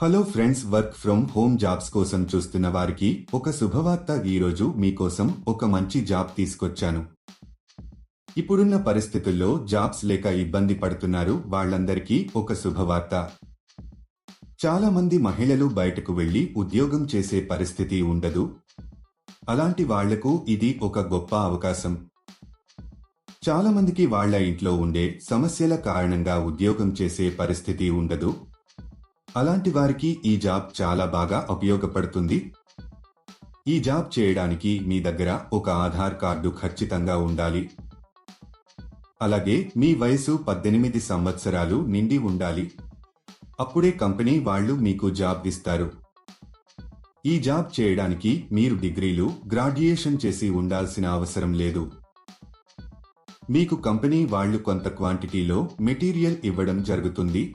Hello friends work from home jobs కోసం చూస్తున్న వారికి ఒక శుభవార్త ఈరోజు మీకోసం ఒక మంచి జాబ్ తీసుకొచ్చాను. ఇప్పుడున్న పరిస్థితుల్లో జాబ్స్ లేక ఇబ్బంది పడుతున్నారు వాళ్ళందరికీ ఒక శుభవార్త. చాలా మంది మహిళలు బయటకు వెళ్ళి ఉద్యోగం చేసే పరిస్థితి ఉండదు. అలాంటి వాళ్ళకు ఇది ఒక గొప్ప అవకాశం. చాలా మందికి వాళ్ళ ఇంట్లో ఉండే సమస్యల కారణంగా ఉద్యోగం చేసే పరిస్థితి ఉండదు. అలాంటి వారికి ఈ జాబ్ చాలా బాగా ఉపయోగపడుతుంది. ఈ జాబ్ చేయడానికి మీ దగ్గర ఒక ఆధార్ కార్డు ఖచ్చితంగా ఉండాలి. అలాగే మీ వయసు పద్దెనిమిది సంవత్సరాలు నిండి ఉండాలి. అప్పుడే కంపెనీ వాళ్ళు మీకు జాబ్ ఇస్తారు. ఈ జాబ్ చేయడానికి మీరు డిగ్రీలు గ్రాడ్యుయేషన్ చేసి ఉండాల్సిన అవసరం లేదు. మీకు కంపెనీ వాళ్ళు కొంత క్వాంటిటీలో మెటీరియల్ ఇవ్వడం జరుగుతుంది.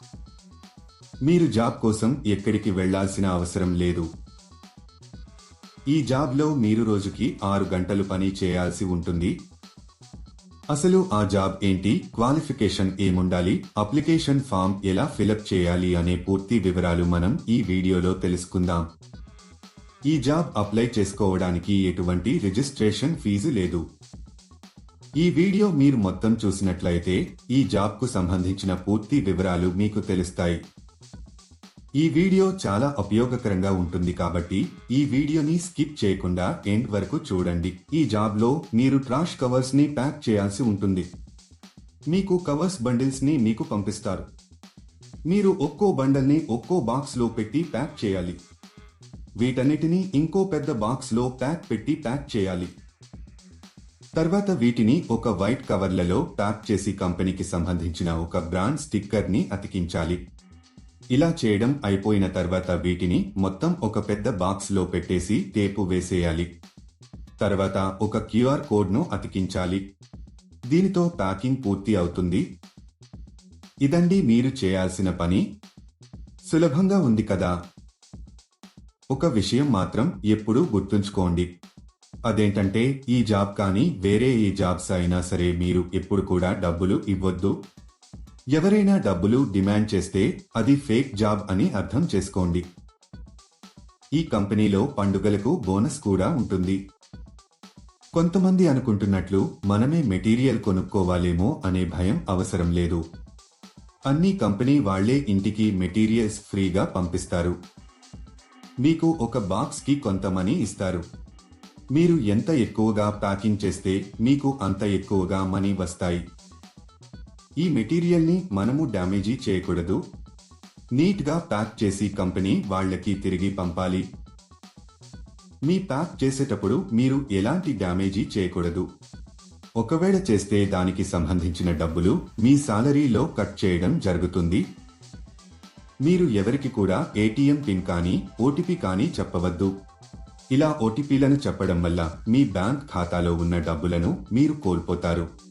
మీరు జాబ్ కోసం ఎక్కడికి వెళ్ళాల్సిన అవసరం లేదు. ఈ జాబ్లో మీరు రోజుకి ఆరు గంటలు పని చేయాల్సి ఉంటుంది. అసలు ఆ జాబ్ ఏంటి? క్వాలిఫికేషన్ ఏముండాలి? అప్లికేషన్ ఫామ్ ఎలా ఫిలప్ చేయాలి అనే పూర్తి వివరాలు మనం ఈ వీడియోలో తెలుసుకుందాం. ఈ జాబ్ అప్లై చేసుకోవడానికి ఎటువంటి రిజిస్ట్రేషన్ ఫీజు లేదు. ఈ వీడియో మీరు మొత్తం చూసినట్లయితే ఈ జాబ్కు సంబంధించిన పూర్తి వివరాలు మీకు తెలుస్తాయి. ఈ వీడియో చాలా ఉపయోగకరంగా ఉంటుంది కాబట్టి ఈ వీడియోని స్కిప్ చేయకుండా ఎండ్ వరకు చూడండి. ఈ జాబ్లో మీరు ట్రాష్ కవర్స్ని ప్యాక్ చేయాల్సి ఉంటుంది. మీకు కవర్స్ బండిల్స్ని మీకు పంపిస్తారు. మీరు ఒక్కో బండల్ని ఒక్కో బాక్స్లో పెట్టి ప్యాక్ చేయాలి. వీటన్నిటిని ఇంకో పెద్ద బాక్స్లో ప్యాక్ పెట్టి ప్యాక్ చేయాలి. తర్వాత వీటిని ఒక వైట్ కవర్లలో ప్యాక్ చేసి కంపెనీకి సంబంధించిన ఒక బ్రాండ్ స్టిక్కర్ని అతికించాలి. ఇలా చేయడం అయిపోయిన తర్వాత వీటిని మొత్తం ఒక పెద్ద బాక్స్లో పెట్టేసి టేపు వేసేయాలి. తర్వాత ఒక క్యూఆర్ కోడ్ను అతికించాలి. దీనితో ప్యాకింగ్ పూర్తి అవుతుంది. ఇదండి మీరు చేయాల్సిన పని. సులభంగా ఉంది కదా. ఒక విషయం మాత్రం ఎప్పుడూ గుర్తుంచుకోండి. అదేంటంటే ఈ జాబ్ కానీ వేరే ఏ జాబ్స్ అయినా సరే మీరు ఎప్పుడు కూడా డబ్బులు ఇవ్వద్దు. ఎవరైనా డబ్బులు డిమాండ్ చేస్తే అది ఫేక్ జాబ్ అని అర్థం చేసుకోండి. ఈ కంపెనీలో పండుగలకు బోనస్ కూడా ఉంటుంది. కొంతమంది అనుకుంటున్నట్లు మనమే మెటీరియల్ కొనుక్కోవాలేమో అనే భయం అవసరం లేదు. అన్ని కంపెనీ వాళ్ళే ఇంటికి మెటీరియల్స్ ఫ్రీగా పంపిస్తారు. మీకు ఒక బాక్స్కి కొంత మనీ ఇస్తారు. మీరు ఎంత ఎక్కువగా ప్యాకింగ్ చేస్తే మీకు అంత ఎక్కువగా మనీ వస్తాయి. ఈ మెటీరియల్ని మనము డ్యామేజీ చేయకూడదు. నీట్గా ప్యాక్ చేసి కంపెనీ వాళ్ళకి తిరిగి పంపాలి. మీ ప్యాక్ చేసేటప్పుడు మీరు ఎలాంటి డ్యామేజీ చేయకూడదు. ఒకవేళ చేస్తే దానికి సంబంధించిన డబ్బులు మీ సాలరీలో కట్ చేయడం జరుగుతుంది. మీరు ఎవరికి కూడా ఏటీఎం పిన్ కానీ ఓటీపీ కానీ చెప్పవద్దు. ఇలా ఓటీపీలను చెప్పడం వల్ల మీ బ్యాంక్ ఖాతాలో ఉన్న డబ్బులను మీరు కోల్పోతారు.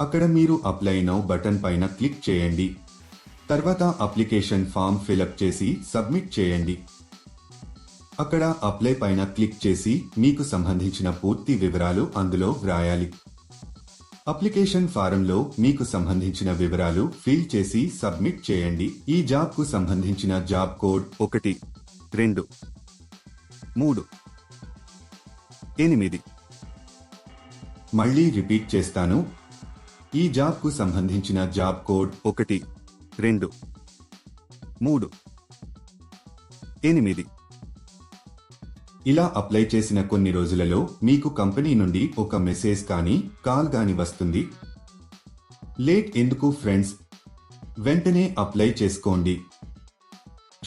అక్కడ మీరు అప్లై నౌ బటన్ పైన క్లిక్ చేయండి. తర్వాత అప్లికేషన్ ఫామ్ ఫిలప్ చేసి సబ్మిట్ చేయండి. అక్కడ అప్లై పైన క్లిక్ చేసి మీకు సంబంధించిన పూర్తి వివరాలు అందులో వ్రాయాలి. అప్లికేషన్ ఫారంలో మీకు సంబంధించిన వివరాలు ఫిల్ చేసి సబ్మిట్ చేయండి. ఈ జాబ్కు సంబంధించిన జాబ్ కోడ్ ఒకటి రెండు మూడు ఎనిమిది. మళ్ళీ రిపీట్ చేస్తాను. ఈ జాబ్కు సంబంధించిన జాబ్ కోడ్ ఒకటి రెండు మూడు ఎనిమిది. ఇలా అప్లై చేసిన కొన్ని రోజులలో మీకు కంపెనీ నుండి ఒక మెసేజ్ కానీ కాల్ కానీ వస్తుంది. లేట్ ఎందుకు ఫ్రెండ్స్? వెంటనే అప్లై చేసుకోండి.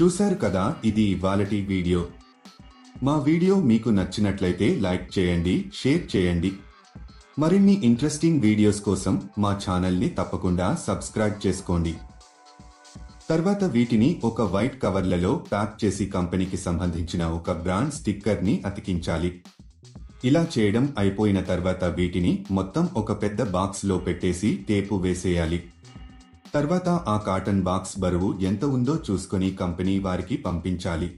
చూశారు కదా ఇది ఇవాళటి వీడియో. మా వీడియో మీకు నచ్చినట్లయితే లైక్ చేయండి షేర్ చేయండి. మరిన్ని ఇంట్రెస్టింగ్ వీడియోస్ కోసం మా ఛానల్ని తప్పకుండా సబ్స్క్రైబ్ చేసుకోండి. తర్వాత వీటిని ఒక వైట్ కవర్లలో ప్యాక్ చేసి కంపెనీకి సంబంధించిన ఒక బ్రాండ్ స్టిక్కర్ని అతికించాలి. ఇలా చేయడం అయిపోయిన తర్వాత వీటిని మొత్తం ఒక పెద్ద బాక్స్లో పెట్టేసి టేపు వేసేయాలి. తర్వాత ఆ కాటన్ బాక్స్ బరువు ఎంత ఉందో చూసుకొని కంపెనీ వారికి పంపించాలి.